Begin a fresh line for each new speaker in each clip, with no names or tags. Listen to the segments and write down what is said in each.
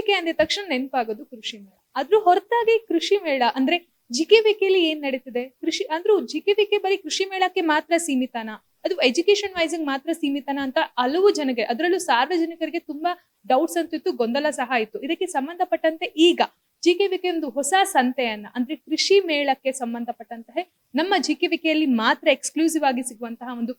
GKVK ಅಂದ ತಕ್ಷಣ ನೆನಪಾಗೋದು ಕೃಷಿ ಮೇಳ ಅದ್ರ ಹೊರತಾಗಿ ಕೃಷಿ ಮೇಳ ಅಂದ್ರೆ ಜಿಕೆವಿಕೆಲಿ ಏನ್ ನಡೀತಿದೆ? ಕೃಷಿ ಅಂದ್ರೂ ಜಿಕೆವಿಕೆ ಬರೀ ಕೃಷಿ ಮೇಳಕ್ಕೆ ಮಾತ್ರ ಸೀಮಿತನ? ಅದು ಎಜುಕೇಶನ್ ವೈಸಿಂಗ್ ಮಾತ್ರ ಸೀಮಿತನ ಅಂತ ಹಲವು ಜನಗೆ, ಅದರಲ್ಲೂ ಸಾರ್ವಜನಿಕರಿಗೆ ತುಂಬಾ ಡೌಟ್ಸ್ ಅಂತಿತ್ತು, ಗೊಂದಲ ಸಹ ಇತ್ತು ಇದಕ್ಕೆ ಸಂಬಂಧಪಟ್ಟಂತೆ ಈಗ ಜಿಕೆವಿಕೆ ಒಂದು ಹೊಸ ಸಂತೆಯನ್ನ ಅಂದ್ರೆ ಕೃಷಿ ಮೇಳಕ್ಕೆ ಸಂಬಂಧಪಟ್ಟಂತಹ ನಮ್ಮ ಜಿಕೆವಿಕೆಯಲ್ಲಿ ಮಾತ್ರ ಎಕ್ಸ್ಕ್ಲೂಸಿವ್ ಆಗಿ ಸಿಗುವಂತಹ ಒಂದು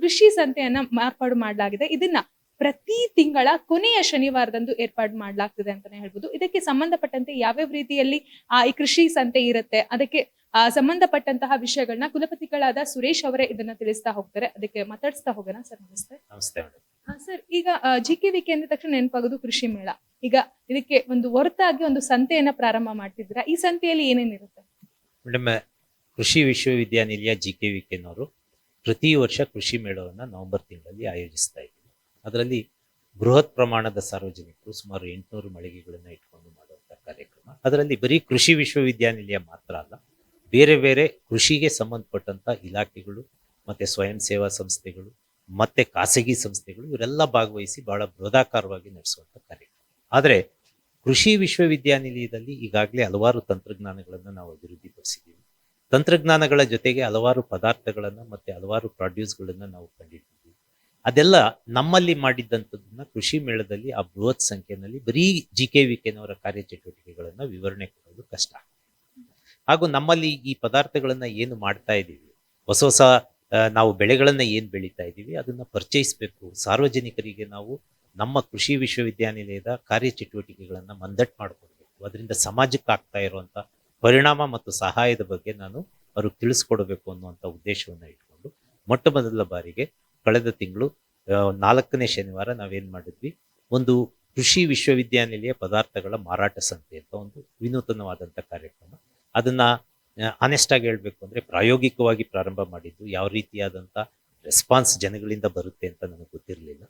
ಕೃಷಿ ಸಂತೆಯನ್ನ ಮಾರ್ಪಾಡು ಮಾಡಲಾಗಿದೆ. ಇದನ್ನ ಪ್ರತಿ ತಿಂಗಳ ಕೊನೆಯ ಶನಿವಾರದಂದು ಏರ್ಪಾಡು ಮಾಡ್ಲಾಗ್ತದೆ ಅಂತಾನೆ ಹೇಳ್ಬೋದು. ಇದಕ್ಕೆ ಸಂಬಂಧಪಟ್ಟಂತೆ ಯಾವ್ಯಾವ ರೀತಿಯಲ್ಲಿ ಆ ಈ ಕೃಷಿ ಸಂತೆ ಇರುತ್ತೆ ಅದಕ್ಕೆ ಆ, ಸಂಬಂಧಪಟ್ಟಂತಹ ವಿಷಯಗಳನ್ನ ಕುಲಪತಿಗಳಾದ ಸುರೇಶ್ ಅವರೇ ಇದನ್ನ ತಿಳಿಸ್ತಾ ಹೋಗ್ತಾರೆ. ಅದಕ್ಕೆ ಮಾತಾಡಿಸ್ತಾ ಹೋಗೋಣ ಸರ್ ನಮಸ್ತೆ.
ನಮಸ್ತೆ.
ಸರ್ ಈಗ ಜಿ ಕೆ ವಿಕೆ ಅಂದ ತಕ್ಷಣ ನೆನಪಾಗೋದು ಕೃಷಿ ಮೇಳ. ಈಗ ಇದಕ್ಕೆ ಒಂದು ಹೊರತಾಗಿ ಒಂದು ಸಂತೆಯನ್ನ ಪ್ರಾರಂಭ ಮಾಡ್ತಿದ್ದೀರಾ? ಈ ಸಂತೆಯಲ್ಲಿ ಏನೇನಿರುತ್ತೆ
ಮೇಡಮ್ ಕೃಷಿ ವಿಶ್ವವಿದ್ಯಾನಿಲಯ ಜಿ ಕೆ ವಿಕೆನವರು ಪ್ರತಿ ವರ್ಷ ಕೃಷಿ ಮೇಳವನ್ನು ನವೆಂಬರ್ ತಿಂಗಳಲ್ಲಿ ಆಯೋಜಿಸ್ತಾ ಇದ್ದೀವಿ ಅದರಲ್ಲಿ ಬೃಹತ್ ಪ್ರಮಾಣದ ಸಾರ್ವಜನಿಕರು ಸುಮಾರು ಎಂಟುನೂರು ಮಳಿಗೆಗಳನ್ನು ಇಟ್ಕೊಂಡು ಮಾಡುವಂಥ ಕಾರ್ಯಕ್ರಮ. ಅದರಲ್ಲಿ ಬರೀ ಕೃಷಿ ವಿಶ್ವವಿದ್ಯಾನಿಲಯ ಮಾತ್ರ ಅಲ್ಲ, ಬೇರೆ ಬೇರೆ ಕೃಷಿಗೆ ಸಂಬಂಧಪಟ್ಟಂಥ ಇಲಾಖೆಗಳು ಮತ್ತೆ ಸ್ವಯಂ ಸೇವಾ ಸಂಸ್ಥೆಗಳು ಮತ್ತೆ ಖಾಸಗಿ ಸಂಸ್ಥೆಗಳು ಇವರೆಲ್ಲ ಭಾಗವಹಿಸಿ ಬಹಳ ಬೃಹದಾಕಾರವಾಗಿ ನಡೆಸುವಂಥ ಕಾರ್ಯಕ್ರಮ. ಆದರೆ ಕೃಷಿ ವಿಶ್ವವಿದ್ಯಾನಿಲಯದಲ್ಲಿ ಈಗಾಗಲೇ ಹಲವಾರು ತಂತ್ರಜ್ಞಾನಗಳನ್ನು ನಾವು ಅಭಿವೃದ್ಧಿಪಡಿಸಿದ್ದೀವಿ. ತಂತ್ರಜ್ಞಾನಗಳ ಜೊತೆಗೆ ಹಲವಾರು ಪದಾರ್ಥಗಳನ್ನು ಮತ್ತೆ ಹಲವಾರು ಪ್ರಾಡ್ಯೂಸ್ಗಳನ್ನು ನಾವು ಕಂಡಿದ್ದೀವಿ. ಅದೆಲ್ಲ ನಮ್ಮಲ್ಲಿ ಮಾಡಿದ್ದಂಥದ್ದನ್ನ ಕೃಷಿ ಮೇಳದಲ್ಲಿ ಆ ಬೃಹತ್ ಸಂಖ್ಯೆಯಲ್ಲಿ ಬರೀ ಜಿ ಕೆ ವಿ ಕೆನವರ ಕಾರ್ಯಚಟುವಟಿಕೆಗಳನ್ನು ವಿವರಣೆ ಕೊಡೋದು ಕಷ್ಟ. ಹಾಗೂ ನಮ್ಮಲ್ಲಿ ಈ ಪದಾರ್ಥಗಳನ್ನ ಏನು ಮಾಡ್ತಾ ಇದ್ದೀವಿ, ಹೊಸ ಹೊಸ ನಾವು ಬೆಳೆಗಳನ್ನ ಏನು ಬೆಳೀತಾ ಇದ್ದೀವಿ ಅದನ್ನ ಪರಿಚಯಿಸಬೇಕು. ಸಾರ್ವಜನಿಕರಿಗೆ ನಾವು ನಮ್ಮ ಕೃಷಿ ವಿಶ್ವವಿದ್ಯಾನಿಲಯದ ಕಾರ್ಯಚಟುವಟಿಕೆಗಳನ್ನ ಮಂದಟ್ ಮಾಡಿಕೊಡ್ಬೇಕು. ಅದರಿಂದ ಸಮಾಜಕ್ಕೆ ಆಗ್ತಾ ಇರುವಂತ ಪರಿಣಾಮ ಮತ್ತು ಸಹಾಯದ ಬಗ್ಗೆ ನಾನು ಅವ್ರಿಗೆ ತಿಳಿಸ್ಕೊಡ್ಬೇಕು ಅನ್ನುವಂಥ ಉದ್ದೇಶವನ್ನು ಇಟ್ಕೊಂಡು ಮೊಟ್ಟ ಮೊದಲ ಬಾರಿಗೆ ಕಳೆದ ತಿಂಗಳು ನಾಲ್ಕನೇ ಶನಿವಾರ ನಾವೇನು ಮಾಡಿದ್ವಿ? ಒಂದು ಕೃಷಿ ವಿಶ್ವವಿದ್ಯಾನಿಲಯ ಪದಾರ್ಥಗಳ ಮಾರಾಟ ಸಂತೆ ಅಂತ ಒಂದು ವಿನೂತನವಾದಂಥ ಕಾರ್ಯಕ್ರಮ. ಅದನ್ನ ಆನೆಸ್ಟಾಗಿ ಹೇಳಬೇಕು ಅಂದರೆ ಪ್ರಾಯೋಗಿಕವಾಗಿ ಪ್ರಾರಂಭ ಮಾಡಿದ್ದು ಯಾವ ರೀತಿಯಾದಂಥ ರೆಸ್ಪಾನ್ಸ್ ಜನಗಳಿಂದ ಬರುತ್ತೆ ಅಂತ ನನಗೆ ಗೊತ್ತಿರಲಿಲ್ಲ.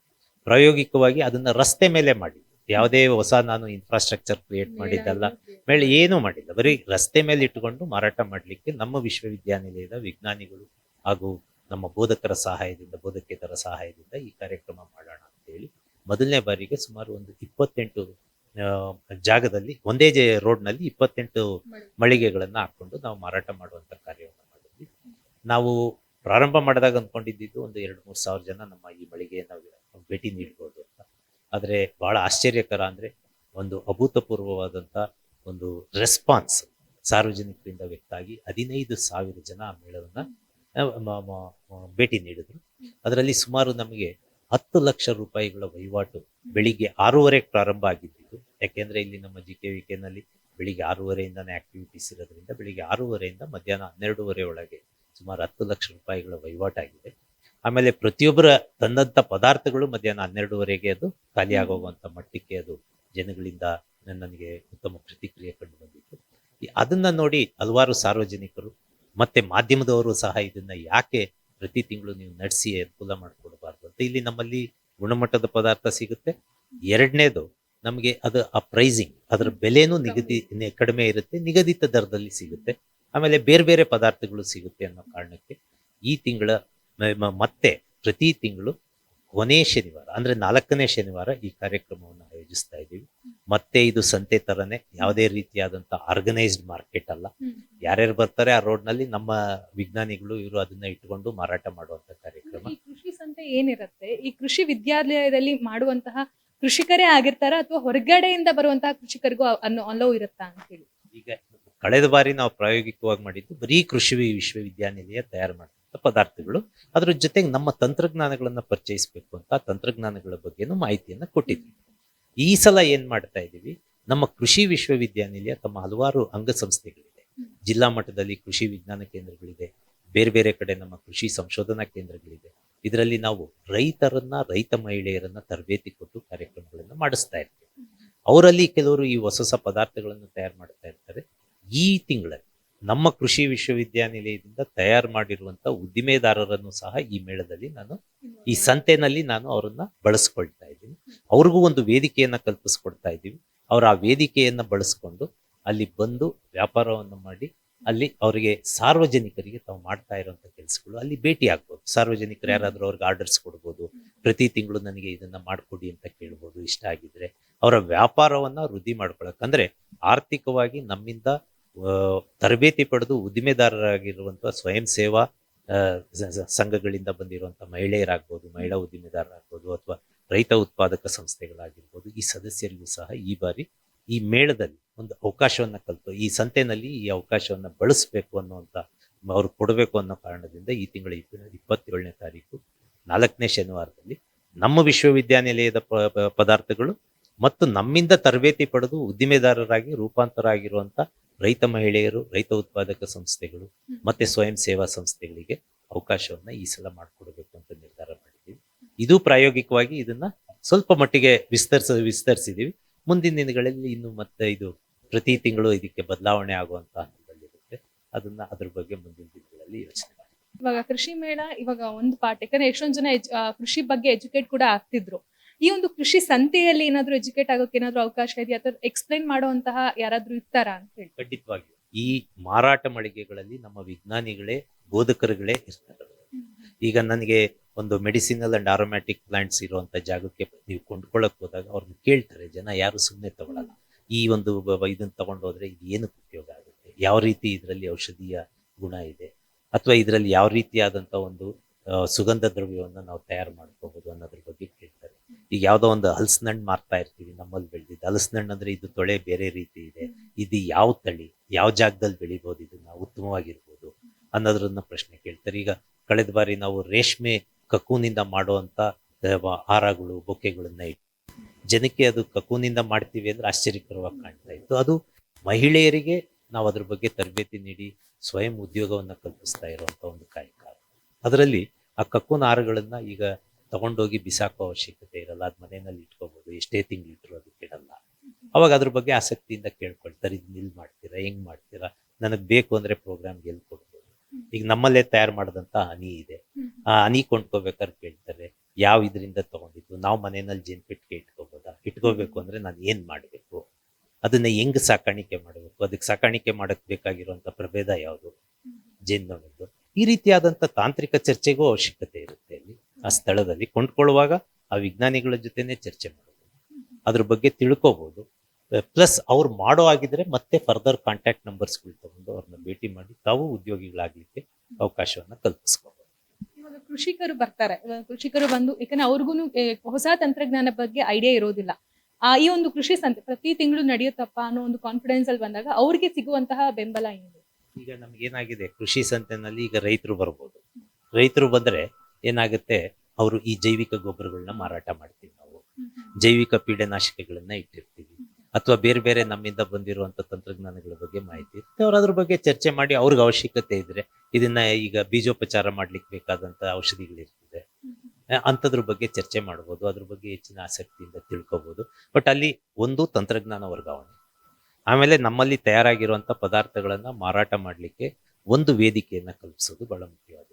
ಪ್ರಾಯೋಗಿಕವಾಗಿ ಅದನ್ನ ರಸ್ತೆ ಮೇಲೆ ಮಾಡಿದ್ದು. ಯಾವುದೇ ಹೊಸ ನಾನು ಇನ್ಫ್ರಾಸ್ಟ್ರಕ್ಚರ್ ಕ್ರಿಯೇಟ್ ಮಾಡಿದ್ದಲ್ಲ ಮೇಲೆ ಏನೂ ಮಾಡಿಲ್ಲ. ಬರೀ ರಸ್ತೆ ಮೇಲೆ ಇಟ್ಟುಕೊಂಡು ಮಾರಾಟ ಮಾಡಲಿಕ್ಕೆ ನಮ್ಮ ವಿಶ್ವವಿದ್ಯಾನಿಲಯದ ವಿಜ್ಞಾನಿಗಳು ಹಾಗೂ ನಮ್ಮ ಬೋಧಕರ ಸಹಾಯದಿಂದ, ಬೋಧಕೇತರ ಸಹಾಯದಿಂದ ಈ ಕಾರ್ಯಕ್ರಮ ಮಾಡೋಣ ಅಂತೇಳಿ ಮೊದಲನೇ ಬಾರಿಗೆ ಸುಮಾರು ಒಂದು ಇಪ್ಪತ್ತೆಂಟು ಜಾಗದಲ್ಲಿ ಒಂದೇ ಜೆ ರೋಡ್ನಲ್ಲಿ ಇಪ್ಪತ್ತೆಂಟು ಮಳಿಗೆಗಳನ್ನು ಹಾಕ್ಕೊಂಡು ನಾವು ಮಾರಾಟ ಮಾಡುವಂಥ ಕಾರ್ಯವನ್ನು ಮಾಡಿದ್ವಿ. ನಾವು ಪ್ರಾರಂಭ ಮಾಡಿದಾಗ ಅಂದ್ಕೊಂಡಿದ್ದು ಒಂದು ಎರಡು ಮೂರು ಸಾವಿರ ಜನ ನಮ್ಮ ಈ ಮಳಿಗೆಯನ್ನು ಭೇಟಿ ನೀಡ್ಬೋದು ಅಂತ. ಆದರೆ ಬಹಳ ಆಶ್ಚರ್ಯಕರ ಅಂದ್ರೆ ಒಂದು ಅಭೂತಪೂರ್ವವಾದಂಥ ಒಂದು ರೆಸ್ಪಾನ್ಸ್ ಸಾರ್ವಜನಿಕರಿಂದ ವ್ಯಕ್ತ ಆಗಿ ಹದಿನೈದು ಸಾವಿರ ಜನ ಮೇಳವನ್ನ ಭೇಟಿ ನೀಡಿದ್ರು. ಅದರಲ್ಲಿ ಸುಮಾರು ನಮಗೆ ಹತ್ತು ಲಕ್ಷ ರೂಪಾಯಿಗಳ ವಹಿವಾಟು ಬೆಳಿಗ್ಗೆ ಆರೂವರೆಗೆ ಪ್ರಾರಂಭ ಆಗಿದ್ದು ಯಾಕೆಂದ್ರೆ ಇಲ್ಲಿ ನಮ್ಮ ಜಿ ಕೆ ವಿ ಕೆನಲ್ಲಿ ಬೆಳಿಗ್ಗೆ ಆರೂವರೆಯಿಂದನೇ ಆಕ್ಟಿವಿಟೀಸ್ ಇರೋದ್ರಿಂದ ಬೆಳಿಗ್ಗೆ ಆರೂವರೆಯಿಂದ ಮಧ್ಯಾಹ್ನ ಹನ್ನೆರಡೂವರೆ ಒಳಗೆ ಸುಮಾರು ಹತ್ತು ಲಕ್ಷ ರೂಪಾಯಿಗಳ ವಹಿವಾಟಾಗಿದೆ ಆಮೇಲೆ ಪ್ರತಿಯೊಬ್ಬರ ತಂದಂಥ ಪದಾರ್ಥಗಳು ಮಧ್ಯಾಹ್ನ ಹನ್ನೆರಡೂವರೆಗೆ ಅದು ಖಾಲಿ ಆಗೋಗುವಂಥ ಮಟ್ಟಕ್ಕೆ ಅದು ಜನಗಳಿಂದ ನನಗೆ ಉತ್ತಮ ಪ್ರತಿಕ್ರಿಯೆ ಕಂಡು ಬಂದಿತ್ತು. ಅದನ್ನ ನೋಡಿ ಹಲವಾರು ಸಾರ್ವಜನಿಕರು ಮತ್ತೆ ಮಾಧ್ಯಮದವರು ಸಹ ಇದನ್ನ ಯಾಕೆ ಪ್ರತಿ ತಿಂಗಳು ನೀವು ನಡೆಸಿ ಅನುಕೂಲ ಮಾಡಿಕೊಡಬಾರ್ದು ಅಂತ ಇಲ್ಲಿ ನಮ್ಮಲ್ಲಿ ಗುಣಮಟ್ಟದ ಪದಾರ್ಥ ಸಿಗುತ್ತೆ. ಎರಡನೇದು ನಮಗೆ ಅದು ಆ ಪ್ರೈಸಿಂಗ್ ಅದರ ಬೆಲೆನೂ ನಿಗದಿ ಕಡಿಮೆ ಇರುತ್ತೆ, ನಿಗದಿತ ದರದಲ್ಲಿ ಸಿಗುತ್ತೆ. ಆಮೇಲೆ ಬೇರೆ ಬೇರೆ ಪದಾರ್ಥಗಳು ಸಿಗುತ್ತೆ ಅನ್ನೋ ಕಾರಣಕ್ಕೆ ಈ ತಿಂಗಳ ಮತ್ತೆ ಪ್ರತಿ ತಿಂಗಳು ಕೊನೆಯ ಶನಿವಾರ, ಅಂದರೆ ನಾಲ್ಕನೇ ಶನಿವಾರ ಈ ಕಾರ್ಯಕ್ರಮವನ್ನು ಆಯೋಜಿಸ್ತಾ ಇದ್ದೀವಿ. ಮತ್ತೆ ಇದು ಸಂತೆ ತರನೇ ಯಾವುದೇ ರೀತಿಯಾದಂತ ಆರ್ಗನೈಸ್ಡ್ ಮಾರ್ಕೆಟ್ ಅಲ್ಲ. ಯಾರ್ಯಾರು ಬರ್ತಾರೆ ಆ ರೋಡ್ನಲ್ಲಿ ನಮ್ಮ ವಿಜ್ಞಾನಿಗಳು ಇವರು ಅದನ್ನ ಇಟ್ಕೊಂಡು ಮಾರಾಟ ಮಾಡುವಂತ ಕಾರ್ಯಕ್ರಮ.
ಈ ಕೃಷಿ ಸಂತೆ ಏನಿರುತ್ತೆ? ಈ ಕೃಷಿ ವಿದ್ಯಾಲಯದಲ್ಲಿ ಮಾಡುವಂತಹ ಕೃಷಿಕರೇ ಆಗಿರ್ತಾರ ಅಥವಾ ಹೊರಗಡೆಯಿಂದ ಬರುವಂತಹ ಕೃಷಿಕರಿಗೂ ಅನ್ನೋ ಅಲೋ ಇರುತ್ತಾ ಅಂತ ಹೇಳಿ?
ಈಗ ಕಳೆದ ಬಾರಿ ನಾವು ಪ್ರಾಯೋಗಿಕವಾಗಿ ಮಾಡಿದ್ದು ಬರೀ ಕೃಷಿ ವಿಶ್ವವಿದ್ಯಾನಿಲಯ ತಯಾರು ಮಾಡಿದಂಥ ಪದಾರ್ಥಗಳು. ಅದ್ರ ಜೊತೆಗೆ ನಮ್ಮ ತಂತ್ರಜ್ಞಾನಗಳನ್ನ ಪರಿಚಯಿಸಬೇಕು ಅಂತ ತಂತ್ರಜ್ಞಾನಗಳ ಬಗ್ಗೆನೂ ಮಾಹಿತಿಯನ್ನ ಕೊಟ್ಟಿದ್ವಿ. ಈ ಸಲ ಏನ್ ಮಾಡ್ತಾ ಇದ್ದೀವಿ? ನಮ್ಮ ಕೃಷಿ ವಿಶ್ವವಿದ್ಯಾನಿಲಯ ತಮ್ಮ ಹಲವಾರು ಅಂಗಸಂಸ್ಥೆಗಳಿದೆ. ಜಿಲ್ಲಾ ಮಟ್ಟದಲ್ಲಿ ಕೃಷಿ ವಿಜ್ಞಾನ ಕೇಂದ್ರಗಳಿದೆ. ಬೇರೆ ಬೇರೆ ಕಡೆ ನಮ್ಮ ಕೃಷಿ ಸಂಶೋಧನಾ ಕೇಂದ್ರಗಳಿದೆ. ಇದರಲ್ಲಿ ನಾವು ರೈತರನ್ನ, ರೈತ ಮಹಿಳೆಯರನ್ನ ತರಬೇತಿ ಕೊಟ್ಟು ಕಾರ್ಯಕ್ರಮಗಳನ್ನು ಮಾಡಿಸ್ತಾ ಇರ್ತೀವಿ. ಅವರಲ್ಲಿ ಕೆಲವರು ಈ ಹೊಸ ಹೊಸ ಪದಾರ್ಥಗಳನ್ನು ತಯಾರು ಮಾಡ್ತಾ ಇರ್ತಾರೆ. ಈ ತಿಂಗಳಲ್ಲಿ ನಮ್ಮ ಕೃಷಿ ವಿಶ್ವವಿದ್ಯಾನಿಲಯದಿಂದ ತಯಾರು ಮಾಡಿರುವಂಥ ಉದ್ದಿಮೆದಾರರನ್ನು ಸಹ ಈ ಮೇಳದಲ್ಲಿ ನಾನು ಈ ಸಂತೆನಲ್ಲಿ ನಾನು ಅವರನ್ನ ಬಳಸ್ಕೊಳ್ತಾ ಇದ್ದೀನಿ. ಅವ್ರಿಗೂ ಒಂದು ವೇದಿಕೆಯನ್ನ ಕಲ್ಪಿಸ್ಕೊಡ್ತಾ ಇದ್ದೀವಿ. ಅವ್ರ ಆ ವೇದಿಕೆಯನ್ನ ಬಳಸ್ಕೊಂಡು ಅಲ್ಲಿ ಬಂದು ವ್ಯಾಪಾರವನ್ನು ಮಾಡಿ ಅಲ್ಲಿ ಅವರಿಗೆ ಸಾರ್ವಜನಿಕರಿಗೆ ತಾವು ಮಾಡ್ತಾ ಇರುವಂತ ಕೆಲಸಗಳು ಅಲ್ಲಿ ಭೇಟಿ ಆಗ್ಬೋದು. ಸಾರ್ವಜನಿಕರು ಯಾರಾದ್ರೂ ಅವ್ರಿಗೆ ಆರ್ಡರ್ಸ್ ಕೊಡ್ಬೋದು. ಪ್ರತಿ ತಿಂಗಳು ನನಗೆ ಇದನ್ನ ಮಾಡ್ಕೊಡಿ ಅಂತ ಕೇಳ್ಬೋದು. ಇಷ್ಟ ಆಗಿದ್ರೆ ಅವರ ವ್ಯಾಪಾರವನ್ನ ವೃದ್ಧಿ ಮಾಡ್ಕೊಳಕ್. ಅಂದ್ರೆ ಆರ್ಥಿಕವಾಗಿ ನಮ್ಮಿಂದ ತರಬೇತಿ ಪಡೆದು ಉದ್ದಿಮೆದಾರರಾಗಿರುವಂಥ ಸ್ವಯಂ ಸೇವಾ ಸಂಘಗಳಿಂದ ಬಂದಿರುವಂಥ ಮಹಿಳೆಯರಾಗ್ಬೋದು, ಮಹಿಳಾ ಉದ್ದಿಮೆದಾರರಾಗ್ಬೋದು ಅಥವಾ ರೈತ ಉತ್ಪಾದಕ ಸಂಸ್ಥೆಗಳಾಗಿರ್ಬೋದು, ಈ ಸದಸ್ಯರಿಗೂ ಸಹ ಈ ಬಾರಿ ಈ ಮೇಳದಲ್ಲಿ ಒಂದು ಅವಕಾಶವನ್ನ ಕಲ್ತು, ಈ ಸಂತೆನಲ್ಲಿ ಈ ಅವಕಾಶವನ್ನ ಬಳಸಬೇಕು ಅನ್ನುವಂಥ ಅವರು ಕೊಡಬೇಕು ಅನ್ನೋ ಕಾರಣದಿಂದ ಈ ತಿಂಗಳ ಇಪ್ಪ- ಇಪ್ಪತ್ತೇಳನೇ ತಾರೀಕು ನಾಲ್ಕನೇ ಶನಿವಾರದಲ್ಲಿ ನಮ್ಮ ವಿಶ್ವವಿದ್ಯಾನಿಲಯದ ಪದಾರ್ಥಗಳು ಮತ್ತು ನಮ್ಮಿಂದ ತರಬೇತಿ ಪಡೆದು ಉದ್ದಿಮೆದಾರರಾಗಿ ರೂಪಾಂತರ ಆಗಿರುವಂತ ರೈತ ಮಹಿಳೆಯರು, ರೈತ ಉತ್ಪಾದಕ ಸಂಸ್ಥೆಗಳು ಮತ್ತೆ ಸ್ವಯಂ ಸೇವಾ ಸಂಸ್ಥೆಗಳಿಗೆ ಅವಕಾಶವನ್ನ ಈ ಸಲ ಮಾಡಿಕೊಡಬೇಕು ಅಂತ ನಿರ್ಧಾರ ಮಾಡಿದ್ದೀವಿ. ಇದು ಪ್ರಾಯೋಗಿಕವಾಗಿ ಇದನ್ನ ಸ್ವಲ್ಪ ಮಟ್ಟಿಗೆ ವಿಸ್ತರಿಸ ವಿಸ್ತರಿಸಿದೀವಿ ಮುಂದಿನ ದಿನಗಳಲ್ಲಿ ಇನ್ನು ಮತ್ತೆ ಇದು ಪ್ರತಿ ತಿಂಗಳು ಇದಕ್ಕೆ ಬದಲಾವಣೆ ಆಗುವಂತ ಹಂತದಲ್ಲಿರುತ್ತೆ ಅದನ್ನ ಅದ್ರ ಬಗ್ಗೆ ಮುಂದಿನ ದಿನಗಳಲ್ಲಿ ಯೋಚನೆ
ಇವಾಗ ಕೃಷಿ ಮೇಳ ಇವಾಗ ಒಂದು ಪಾಠ ಯಾಕಂದ್ರೆ ಎಷ್ಟೊಂದ್ ಜನ ಕೃಷಿ ಬಗ್ಗೆ ಎಜುಕೇಟ್ ಕೂಡ ಆಗ್ತಿದ್ರು. ಈ ಒಂದು ಕೃಷಿ ಸಂತೆಯಲ್ಲಿ ಏನಾದ್ರು ಎಜುಕೇಟ್ ಆಗೋಕೆ ಏನಾದ್ರು ಅವಕಾಶ ಇದೆಯಾ? ಅಥವಾ ಎಕ್ಸ್ಪ್ಲೈನ್ ಮಾಡುವಂತಹ ಯಾರಾದ್ರೂ ಇರ್ತಾರಾ ಅಂತ ಹೇಳಿ.
ಖಂಡಿತವಾಗಿಯೂ. ಈ ಮಾರಾಟ ಮಳಿಗೆಗಳಲ್ಲಿ ನಮ್ಮ ವಿಜ್ಞಾನಿಗಳೇ ಬೋಧಕರುಗಳೇ ಇರ್ತಾರೆ. ಈಗ ನನಗೆ ಒಂದು ಮೆಡಿಸಿನಲ್ ಅಂಡ್ ಆರೋಮ್ಯಾಟಿಕ್ ಪ್ಲಾಂಟ್ಸ್ ಇರುವಂತ ಜಾಗಕ್ಕೆ ನೀವು ಕೊಂಡ್ಕೊಳ್ಳಕ್ ಹೋದಾಗ ಅವ್ರನ್ನ ಕೇಳ್ತಾರೆ. ಜನ ಯಾರು ಸುಮ್ಮನೆ ತಗೊಳಲ್ಲ. ಈ ಒಂದು ಇದನ್ನ ತಗೊಂಡು ಹೋದ್ರೆ ಇದು ಏನಕ್ಕೆ ಉಪಯೋಗ ಆಗುತ್ತೆ? ಯಾವ ರೀತಿ ಇದರಲ್ಲಿ ಔಷಧೀಯ ಗುಣ ಇದೆ? ಅಥವಾ ಇದರಲ್ಲಿ ಯಾವ ರೀತಿಯಾದಂತ ಒಂದು ಸುಗಂಧ ದ್ರವ್ಯವನ್ನು ನಾವು ತಯಾರು ಮಾಡ್ಕೋಬಹುದು ಅನ್ನೋದ್ರ ಬಗ್ಗೆ ಈಗ ಯಾವುದೋ ಒಂದು ಹಲಸಿನಣ್ಣು ಮಾರ್ತಾ ಇರ್ತೀವಿ ನಮ್ಮಲ್ಲಿ ಬೆಳೆದಿದ್ದು. ಹಲಸಿನಣ್ಣು ಅಂದ್ರೆ ಇದು ತೊಳೆ ಬೇರೆ ರೀತಿ ಇದೆ. ಇದು ಯಾವ ತಳಿ, ಯಾವ ಜಾಗದಲ್ಲಿ ಬೆಳಿಬೋದು, ಇದನ್ನ ಉತ್ತಮವಾಗಿರ್ಬೋದು ಅನ್ನೋದ್ರನ್ನ ಪ್ರಶ್ನೆ ಕೇಳ್ತಾರೆ. ಈಗ ಕಳೆದ ಬಾರಿ ನಾವು ರೇಷ್ಮೆ ಕಕೂನಿಂದ ಮಾಡುವಂತ ಹಾರಗಳು, ಬೊಕ್ಕೆಗಳನ್ನ ಇಟ್ಟು, ಜನಕ್ಕೆ ಅದು ಕಕೂನಿಂದ ಮಾಡ್ತೀವಿ ಅಂದ್ರೆ ಆಶ್ಚರ್ಯಕರವಾಗಿ ಕಾಣ್ತಾ ಇತ್ತು. ಅದು ಮಹಿಳೆಯರಿಗೆ ನಾವು ಅದ್ರ ಬಗ್ಗೆ ತರಬೇತಿ ನೀಡಿ, ಸ್ವಯಂ ಉದ್ಯೋಗವನ್ನ ಕಲ್ಪಿಸ್ತಾ ಇರುವಂತ ಒಂದು ಕಾರ್ಯಕ್ರಮ. ಅದರಲ್ಲಿ ಆ ಕಕ್ಕೂನ್ ಹಾರಗಳನ್ನ ಈಗ ತಗೊಂಡೋಗಿ ಬಿಸಾಕೋ ಅವಶ್ಯಕತೆ ಇರಲ್ಲ, ಅದ್ ಮನೆಯಲ್ಲಿ ಇಟ್ಕೋಬಹುದು ಎಷ್ಟೇ ತಿಂಗಳಿಟ್ರು ಅದು ಕೆಡಲ್ಲ. ಅವಾಗ ಅದ್ರ ಬಗ್ಗೆ ಆಸಕ್ತಿಯಿಂದ ಕೇಳ್ಕೊಳ್ತಾರೆ ಇದನ್ನ ಇಲ್ಲಿ ಮಾಡ್ತೀರಾ, ಹೆಂಗ್ ಮಾಡ್ತೀರಾ, ನನಗ್ ಬೇಕು ಅಂದ್ರೆ ಪ್ರೋಗ್ರಾಮ್ಗೆ ಎಲ್ಲಿ ಕೊಡ್ಬೋದು. ಈಗ ನಮ್ಮಲ್ಲೇ ತಯಾರು ಮಾಡಿದಂತ ಹನಿ ಇದೆ. ಆ ಹನಿ ಕೊಂಡ್ಕೋಬೇಕಾದ್ರೆ ಕೇಳ್ತಾರೆ, ಯಾವ ಇದರಿಂದ ತಗೊಂಡಿದ್ದು, ನಾವು ಮನೆಯಲ್ಲಿ ಜೇನ್ಪೆಟ್ಟಿಗೆ ಇಟ್ಕೋಬೋದಾ, ಇಟ್ಕೋಬೇಕು ಅಂದ್ರೆ ನಾನು ಏನ್ ಮಾಡ್ಬೇಕು? ಅದನ್ನ ಹೆಂಗ್ ಸಾಕಾಣಿಕೆ ಮಾಡಬೇಕು? ಅದಕ್ಕೆ ಸಾಕಾಣಿಕೆ ಮಾಡಕ್ ಬೇಕಾಗಿರುವಂತ ಪ್ರಭೇದ ಯಾವುದು? ಜೇನ್ನೊಣದ್ದು ಈ ರೀತಿಯಾದಂತ ತಾಂತ್ರಿಕ ಚರ್ಚೆಗೂ ಅವಶ್ಯಕತೆ ಆ ಸ್ಥಳದಲ್ಲಿ ಕೊಂಡ್ಕೊಳ್ಳುವಾಗ ಆ ವಿಜ್ಞಾನಿಗಳ ಜೊತೆನೆ ಚರ್ಚೆ ಮಾಡೋದು. ಅದ್ರ ಬಗ್ಗೆ ತಿಳ್ಕೋಬಹುದು ಪ್ಲಸ್ ಅವ್ರು ಮಾಡೋ ಆಗಿದ್ರೆ ಮತ್ತೆ ಫರ್ದರ್ ಕಾಂಟ್ಯಾಕ್ಟ್ ನಂಬರ್ಸ್ಗಳು ತಗೊಂಡು ಅವ್ರನ್ನ ಭೇಟಿ ಮಾಡಿ ತಾವು ಉದ್ಯೋಗಿಗಳಾಗ್ಲಿಕ್ಕೆ ಅವಕಾಶವನ್ನ ಕಲ್ಪಿಸ್ಕೋಬಹುದು
ಇವಾಗ ಕೃಷಿಕರು ಬರ್ತಾರೆ. ಇವಾಗ ಕೃಷಿಕರು ಬಂದು ಯಾಕಂದ್ರೆ ಅವ್ರಿಗೂ ಹೊಸ ತಂತ್ರಜ್ಞಾನ ಬಗ್ಗೆ ಐಡಿಯಾ ಇರೋದಿಲ್ಲ. ಆ ಈ ಒಂದು ಕೃಷಿ ಸಂತೆ ಪ್ರತಿ ತಿಂಗಳು ನಡೆಯುತ್ತಪ್ಪ ಅನ್ನೋ ಒಂದು ಕಾನ್ಫಿಡೆನ್ಸ್ ಅಲ್ಲಿ ಬಂದಾಗ ಅವ್ರಿಗೆ ಸಿಗುವಂತಹ ಬೆಂಬಲ ಏನು?
ಈಗ ನಮ್ಗೆ ಏನಾಗಿದೆ ಕೃಷಿ ಸಂತೆನಲ್ಲಿ ಈಗ ರೈತರು ಬರ್ಬೋದು. ರೈತರು ಬಂದ್ರೆ ಏನಾಗುತ್ತೆ? ಅವರು ಈ ಜೈವಿಕ ಗೊಬ್ಬರಗಳನ್ನ ಮಾರಾಟ ಮಾಡ್ತೀವಿ ನಾವು. ಜೈವಿಕ ಪೀಡನಾಶಕಗಳನ್ನ ಇಟ್ಟಿರ್ತೀವಿ. ಅಥವಾ ಬೇರೆ ಬೇರೆ ನಮ್ಮಿಂದ ಬಂದಿರುವಂತ ತಂತ್ರಜ್ಞಾನಗಳ ಬಗ್ಗೆ ಮಾಹಿತಿ ಇರುತ್ತೆ ಅವ್ರು ಅದ್ರ ಬಗ್ಗೆ ಚರ್ಚೆ ಮಾಡಿ ಅವ್ರಿಗೆ ಅವಶ್ಯಕತೆ ಇದ್ರೆ ಇದನ್ನ ಈಗ ಬೀಜೋಪಚಾರ ಮಾಡ್ಲಿಕ್ಕೆ ಬೇಕಾದಂತ ಔಷಧಿಗಳಿರ್ತದೆ. ಅಂಥದ್ರ ಬಗ್ಗೆ ಚರ್ಚೆ ಮಾಡ್ಬೋದು. ಅದ್ರ ಬಗ್ಗೆ ಹೆಚ್ಚಿನ ಆಸಕ್ತಿಯಿಂದ ತಿಳ್ಕೊಬಹುದು ಬಟ್ ಅಲ್ಲಿ ಒಂದು ತಂತ್ರಜ್ಞಾನ ವರ್ಗಾವಣೆ. ಆಮೇಲೆ ನಮ್ಮಲ್ಲಿ ತಯಾರಾಗಿರುವಂತ ಪದಾರ್ಥಗಳನ್ನ ಮಾರಾಟ ಮಾಡ್ಲಿಕ್ಕೆ ಒಂದು ವೇದಿಕೆಯನ್ನ ಕಲ್ಪಿಸೋದು ಬಹಳ ಮುಖ್ಯವಾಗಿರ್ತದೆ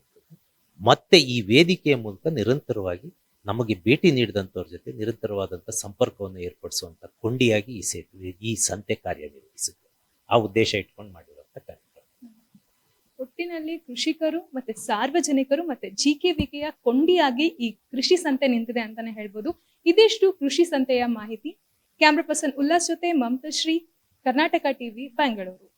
ಮತ್ತೆ ಈ ವೇದಿಕೆಯ ಮೂಲಕ ನಿರಂತರವಾಗಿ ನಮಗೆ ಭೇಟಿ ನೀಡಿದಂಥವ್ರ ಜೊತೆ ನಿರಂತರವಾದಂಥ ಸಂಪರ್ಕವನ್ನು ಏರ್ಪಡಿಸುವಂಥ ಕೊಂಡಿಯಾಗಿ ಈ ಸೇತುವೆ ಈ ಸಂತೆ ಕಾರ್ಯನಿರ್ವಹಿಸುತ್ತೆ ಆ ಉದ್ದೇಶ ಇಟ್ಕೊಂಡು ಮಾಡಿರುವಂಥ ಕಾರ್ಯಕ್ರಮ.
ಒಟ್ಟಿನಲ್ಲಿ ಕೃಷಿಕರು ಮತ್ತೆ ಸಾರ್ವಜನಿಕರು ಮತ್ತೆ ಜಿ ಕೆ ವಿಕೆಯ ಕೊಂಡಿಯಾಗಿ ಈ ಕೃಷಿ ಸಂತೆ ನಿಂತಿದೆ ಅಂತಾನೆ ಹೇಳ್ಬೋದು. ಇದಿಷ್ಟು ಕೃಷಿ ಸಂತೆಯ ಮಾಹಿತಿ. ಕ್ಯಾಮ್ರಾ ಪರ್ಸನ್ ಉಲ್ಲಾಸ್ ಜೊತೆ ಮಮತಾ ಶ್ರೀ, ಕರ್ನಾಟಕ ಟಿವಿ ಬೆಂಗಳೂರು